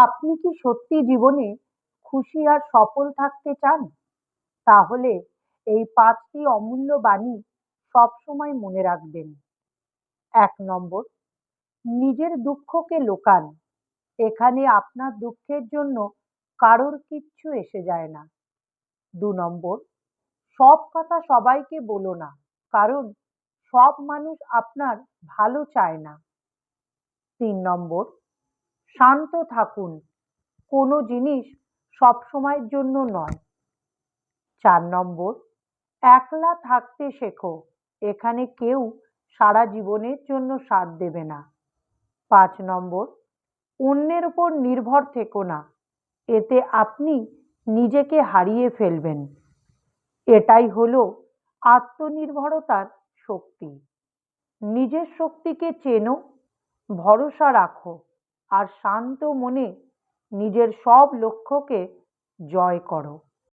আপনি কি সত্যি জীবনে খুশি আর সফল থাকতে চান? তাহলে এই পাঁচটি অমূল্য বাণী সবসময় মনে রাখবেন। এক নম্বর, নিজের দুঃখকে লোকান। এখানে আপনার দুঃখের জন্য কারোর কিচ্ছু এসে যায় না। দু নম্বর, সব কথা সবাইকে বলো না, কারণ সব মানুষ আপনার ভালো চায় না। তিন নম্বর, শান্ত থাকুন। কোনো জিনিস সবসময়ের জন্য নয়। চার নম্বর, একলা থাকতে শেখো। এখানে কেউ সারা জীবনের জন্য সাথ দেবে না। পাঁচ নম্বর, অন্যের উপর নির্ভর থেকো না। এতে আপনি নিজেকে হারিয়ে ফেলবেন। এটাই হলো আত্মনির্ভরতার শক্তি। নিজের শক্তিকে চেনো, ভরসা রাখো আর শান্ত মনে নিজের সব লক্ষ্যকে জয় করো।